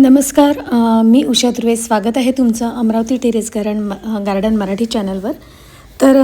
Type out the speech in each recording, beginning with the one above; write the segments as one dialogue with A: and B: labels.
A: नमस्कार मी उषा तुर्वे. स्वागत आहे तुमचं Amravati terrace garden garden Marathi चॅनलवर. तर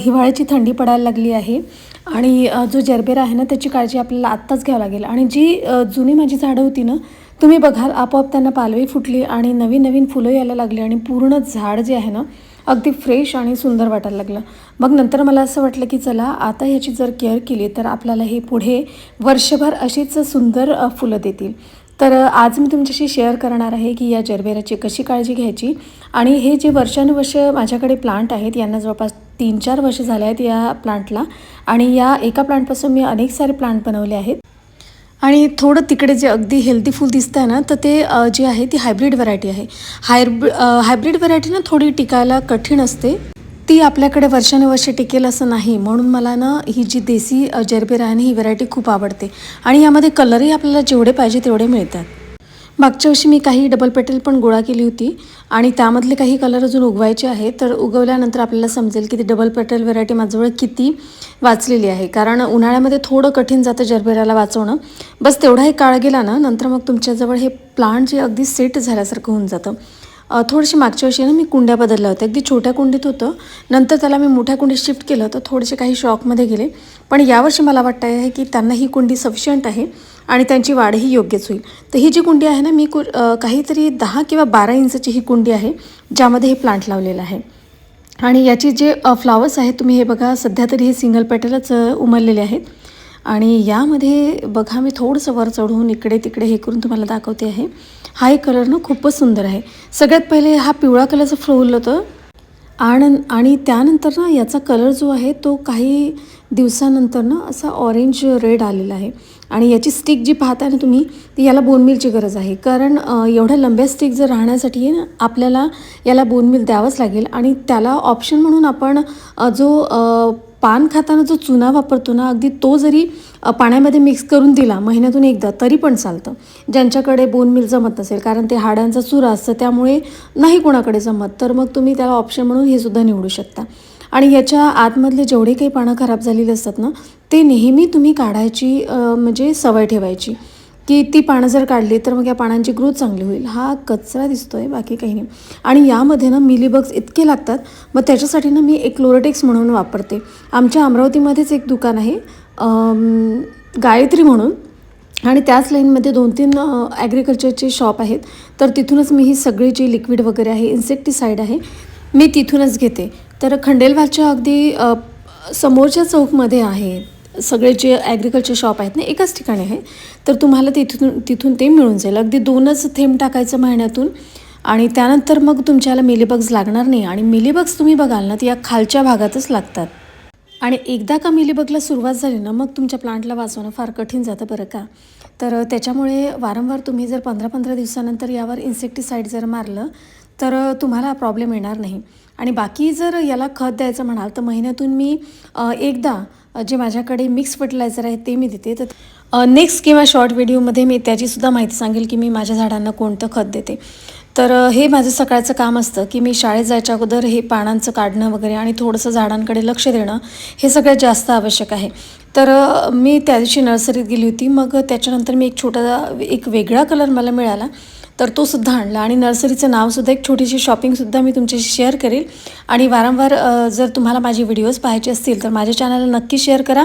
A: हिवाळ्याची थंडी पडायला लागली आहे आणि जो जरबेरा आहे ना त्याची काळजी आपल्याला आत्ताच घ्यावं लागेल. आणि जी जुनी माझी झाडं होती ना तुम्ही बघाल आपोआप त्यांना पालवी फुटली आणि नवीन नवीन फुलं यायला लागली आणि पूर्ण झाड जे आहे ना अगदी फ्रेश आणि सुंदर वाटायला लागलं. मग नंतर मला असं वाटलं की चला आता ह्याची जर केअर केली तर आपल्याला हे पुढे वर्षभर अशीच सुंदर फुलं देतील. तर आज मी तुमच्याशी शेअर करणार आहे की या जरबेराची कशी काळजी घ्यायची आणि हे जे वर्षानुवर्ष माझ्याकडे प्लांट आहेत यांना जवळपास तीन चार वर्ष झाले आहेत या प्लांटला आणि या एका प्लांटपासून मी अनेक सारे प्लांट बनवले आहेत. आणि थोडं तिकडे जे अगदी हेल्दी फूल दिसतं आहे ना तर ते जे आहे ती हायब्रिड व्हरायटी आहे. हायब्र हायब्रिड व्हरायटी ना थोडी टिकायला कठीण असते. ती आपल्याकडे वर्षानुवर्षे टिकेल असं नाही. म्हणून मला ना ही जी देसी अ, जरबेरा आहे ना ही व्हरायटी खूप आवडते. आणि यामध्ये कलरही आपल्याला जेवढे पाहिजे तेवढे मिळतात. मागच्या वर्षी मी काही डबल पेटल पण गोळा केली होती आणि त्यामधले काही कलर अजून उगवायचे आहेत. तर उगवल्यानंतर आपल्याला समजेल की ती डबल पेटल व्हरायटी माझ्याजवळ किती वाचलेली आहे. कारण उन्हाळ्यामध्ये थोडं कठीण जातं जरबेराला वाचवणं. बस तेवढाही काळ गेला ना नंतर मग तुमच्याजवळ हे प्लांट जे अगदी सेट झाल्यासारखं होऊन जातं. थोडेसे थोडीशी मागच्या वर्षी ना मी कुंड्या बदलल्या होत्या. अगदी छोट्या कुंडीत होतं. नंतर त्याला मी मोठ्या कुंडीत शिफ्ट केलं तर थोडेसे काही शॉकमध्ये गेले. पण यावर्षी मला वाटतं आहे की त्यांना ही कुंडी सफिशियंट आहे आणि त्यांची वाढही योग्यच होईल. तर ही जी कुंडी आहे ना मी कु काहीतरी दहा किंवा बारा इंचची ही कुंडी आहे ज्यामध्ये हे प्लांट लावलेलं आहे. आणि याची जे फ्लावर्स आहेत तुम्ही हे बघा सध्या तरी हे सिंगल पेटलच उमरलेले आहेत. आणि यामध्ये बघा मी थोडंसं वर चढवून इकडे तिकडे हे करून तुम्हाला दाखवते आहे. हा एक कलर ना खूपच सुंदर आहे. सगळ्यात पहिले हा पिवळा कलरचं फ्लोल होतं. आणि आणि त्यानंतर ना याचा कलर जो आहे तो काही दिवसानंतर ना असा ऑरेंज रेड आलेला आहे. आणि याची स्टिक जी पाहताय ना तुम्ही ती याला बोनमिलची गरज आहे. कारण एवढ्या लंब्या स्टिक जर राहण्यासाठी ना आपल्याला याला बोनमिल द्यावंच लागेल. आणि त्याला ऑप्शन म्हणून आपण जो पान खाताना जो चुना वापरतो ना अगदी तो जरी पाण्यामध्ये मिक्स करून दिला महिन्यातून एकदा तरी पण चालतं. ज्यांच्याकडे बोन मिल जमत नसेल कारण ते हाडांचा चुरा असतं त्यामुळे नाही कोणाकडे जमत. तर मग तुम्ही त्याला ऑप्शन म्हणून हे सुद्धा निवडू शकता. आणि याच्या आतमधले जेवढे काही पानं खराब झालेले असतात ना ते नेहमी तुम्ही काढायची म्हणजे सवय ठेवायची. की ती पानं जर काढली तर मग या पानांची ग्रोथ चांगली होईल. हा कचरा दिसतो आहे बाकी काही नाही. आणि यामध्ये ना मिलीबग्स इतके लागतात. मग त्याच्यासाठी ना मी एक क्लोरोटेक्स म्हणून वापरते. आमच्या अमरावतीमध्येच एक दुकान आहे. गायत्री म्हणून. आणि त्याच लाईनमध्ये दोन तीन ॲग्रिकल्चरचे शॉप आहेत. तर तिथूनच मी ही सगळी जी लिक्विड वगैरे आहे इन्सेक्टिसाईड आहे मी तिथूनच घेते. तर खंडेलवालच्या अगदी समोरच्या चौकमध्ये आहे. सगळे जे ॲग्रिकल्चर शॉप आहेत ना एकाच ठिकाणी आहे. तर तुम्हाला तिथून तिथून ते मिळून जाईल. अगदी दोनच थेंब टाकायचं महिन्यातून. आणि त्यानंतर मग तुमच्याला मिलीबग्स लागणार नाही आणि मिलीबग्स तुम्ही बघाल ना ती या खालच्या भागातच लागतात. आणि एकदा का मिलीबगला सुरुवात झाली ना मग तुमच्या प्लांटला वाचवणं फार कठीण जातं बरं का. तर त्याच्यामुळे वारंवार तुम्ही जर पंधरा पंधरा दिवसानंतर यावर इन्सेक्टिसाईड जर मारलं तर तुम्हाला प्रॉब्लेम येणार नाही. आणि बाकी जर याला खत द्यायचं म्हणाल तर महिन्यातून मी एकदा जे माझ्याकडे मिक्स फर्टिलायझर आहे ते मी देते. तर नेक्स्ट किंवा शॉर्ट व्हिडिओमध्ये मी त्याचीसुद्धा माहिती सांगेल की मी माझ्या झाडांना कोणतं खत देते. तर हे माझं सकाळचं काम असतं की मी शाळेत जायच्या अगोदर हे पानांचं काढणं वगैरे आणि थोडंसं झाडांकडे लक्ष देणं हे सगळ्यात जास्त आवश्यक आहे. तर मी त्या दिवशी नर्सरीत गेली होती. मग त्याच्यानंतर मी एक छोटा एक वेगळा कलर मला मिळाला. तर तो सुद्धा आणला. आणि नर्सरीचं नावसुद्धा एक छोटीशी शॉपिंगसुद्धा मी तुमच्याशी शेअर करेल. आणि वारंवार जर तुम्हाला माझे व्हिडिओज पाहायचे असतील तर माझ्या चॅनलला नक्की शेअर करा.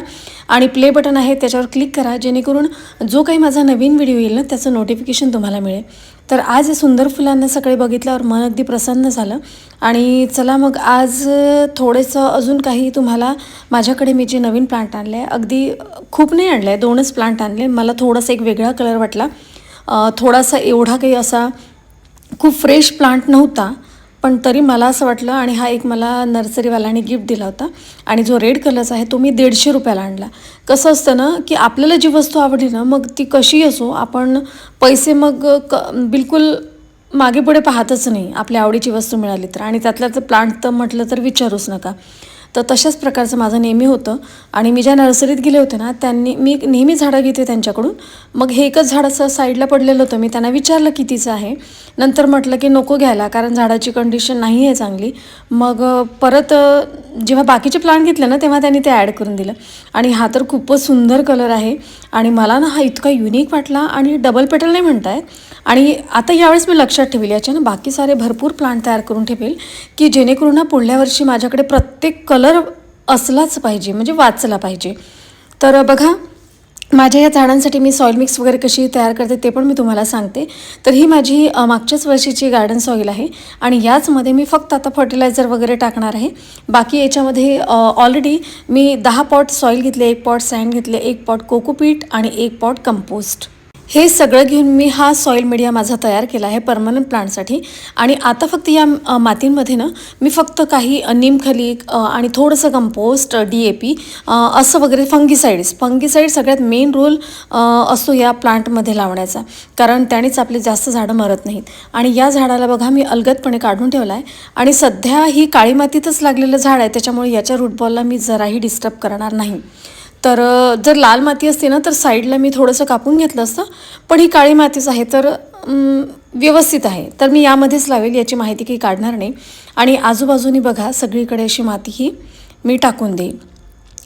A: आणि प्ले बटन आहे त्याच्यावर क्लिक करा. जेणेकरून जो काही माझा नवीन व्हिडिओ येईल ना त्याचं नोटिफिकेशन तुम्हाला मिळेल. तर आज या सुंदर फुलांना सकाळी बघितल्यावर मन अगदी प्रसन्न झालं. आणि चला मग आज थोडंसं अजून काही तुम्हाला माझ्याकडे मी जे नवीन प्लांट आणले आहे अगदी खूप नाही आणलं आहे दोनच प्लांट आणले. मला थोडासा एक वेगळा कलर वाटला. थोडासा एवढा काही असा खूप फ्रेश प्लांट नव्हता पण तरी मला असं वाटलं आणि हा एक मला नर्सरीवाल्याने गिफ्ट दिला होता आणि जो रेड कलरचा आहे तो मी दीडशे रुपयाला आणला. कसं असतं ना की आपल्याला जी वस्तू आवडली ना मग ती कशी असो आपण पैसे मग क बिलकुल मागे पुढे पाहतच नाही आपल्या आवडीची वस्तू मिळाली तर. आणि त्यातल्या तर प्लांट तर म्हटलं तर विचारूच नका. तर तशाच प्रकारचं माझं नेहमी होतं. आणि मी ज्या नर्सरीत गेले होते ना त्यांनी मी नेहमी झाडं घेते त्यांच्याकडून. मग हे एकच झाड असं साईडला पडलेलं होतं. मी त्यांना विचारलं कितीचं आहे. नंतर म्हटलं की नको घ्यायला कारण झाडाची कंडिशन नाही आहे चांगली. मग परत जेव्हा बाकीचे प्लांट घेतले ना तेव्हा त्यांनी ते ॲड करून दिलं. आणि हा तर खूपच सुंदर कलर आहे. आणि मला ना हा इतका युनिक वाटला आणि डबल पेटल नाही म्हणताय आणि आता यावेळेस मी लक्षात ठेवेल याच्या ना बाकी सारे भरपूर प्लांट तयार करून ठेवेल की जेणेकरून ना पुढल्या वर्षी माझ्याकडे प्रत्येक कलर असलाच पाहिजे म्हणजे वाचला पाहिजे. तर बघा माझ्या या झाडांसाठी मी सॉईल मिक्स वगैरे कशी तयार करते ते पण मी तुम्हाला सांगते. तर ही माझी मागच्याच वर्षीची गार्डन सॉईल आहे आणि याचमध्ये मी फक्त आता फर्टिलायझर वगैरे टाकणार आहे. बाकी याच्यामध्ये ऑलरेडी मी दहा पॉट सॉईल घेतले एक पॉट सँड घेतले एक पॉट कोकोपीट आणि एक पॉट कंपोस्ट हे सगळं घेऊन मी हा सॉईल मीडिया माझा तयार केला आहे परमनंट प्लांटसाठी आणि आता फक्त या मातींमध्ये ना मी फक्त काही निमखली आणि थोडंसं कंपोस्ट डी ए पी असं वगैरे फंगीसाईड्स फंगीसाईड सगळ्यात मेन रोल असतो या प्लांटमध्ये लावण्याचा. कारण त्यानेच आपले जास्त झाडं मरत नाहीत. आणि या झाडाला बघा मी अलगदपणे काढून ठेवला आहे आणि सध्या ही काळी मातीतच लागलेलं झाड आहे. त्याच्यामुळे याच्या रूटबॉलला मी जराही डिस्टर्ब करणार नाही. तर जर लाल माती असते ना तर साईडला मी थोडंसं कापून घेतलं असतं. पण ही काळी मातीच आहे तर व्यवस्थित आहे. तर मी यामध्येच लावेल याची माहिती काही काढणार नाही. आणि आजूबाजूनी बघा सगळीकडे अशी माती ही मी टाकून देईन.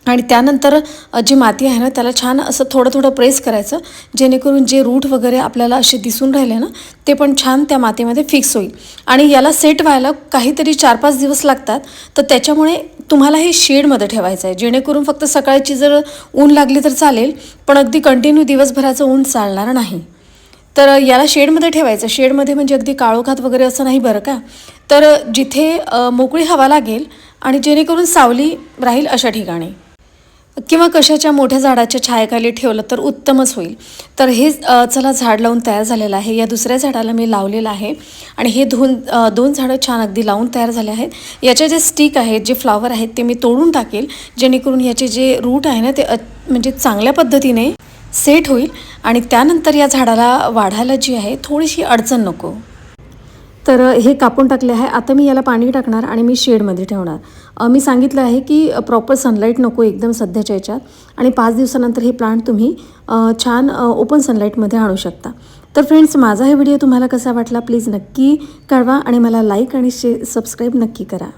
A: आणि त्यानंतर जी माती आहे ना त्याला छान असं थोडं थोडं प्रेस करायचं जेणेकरून जे रूट वगैरे आपल्याला असे दिसून राहिले ना ते पण छान त्या मातीमध्ये फिक्स होईल. आणि याला सेट व्हायला काहीतरी चार पाच दिवस लागतात तर त्याच्यामुळे तुम्हाला हे शेडमध्ये ठेवायचं आहे. जेणेकरून फक्त सकाळची जर ऊन लागली तर चालेल पण अगदी कंटिन्यू दिवसभराचं ऊन चालणार नाही. तर याला शेडमध्ये ठेवायचं. शेडमध्ये म्हणजे अगदी काळोखात वगैरे असं नाही बरं का? तर जिथे मोकळी हवा लागेल आणि जेणेकरून सावली राहील अशा ठिकाणी. किंवा कशाच्या मोठ्या झाडाच्या छायाखाली ठेवलं तर उत्तमच होईल. तर हे चला झाड लावून तयार झालेलं आहे. या दुसऱ्या झाडाला मी लावलेलं आहे आणि हे दोन दोन झाडं छान अगदी लावून तयार झाले आहेत. याचे जे स्टिक आहेत जे फ्लावर आहेत ते मी तोडून टाकेल. जेणेकरून याचे जे रूट आहे ना ते म्हणजे चांगल्या पद्धतीने सेट होईल आणि त्यानंतर या झाडाला वाढायला जी आहे थोडीशी अडचण नको. तर हे कापून टाकले आहे. आता मी याला पाणी टाकणार आणि मी शेडमध्ये ठेवणार. मी सांगितलं आहे की प्रॉपर सनलाईट नको एकदम सध्याच्या याच्यात. आणि पाच दिवसानंतर हे प्लांट तुम्ही छान ओपन सनलाईटमध्ये आणू शकता. तर फ्रेंड्स माझा हे व्हिडिओ तुम्हाला कसा वाटला प्लीज नक्की कळवा आणि मला लाईक आणि शे सबस्क्राईब नक्की करा.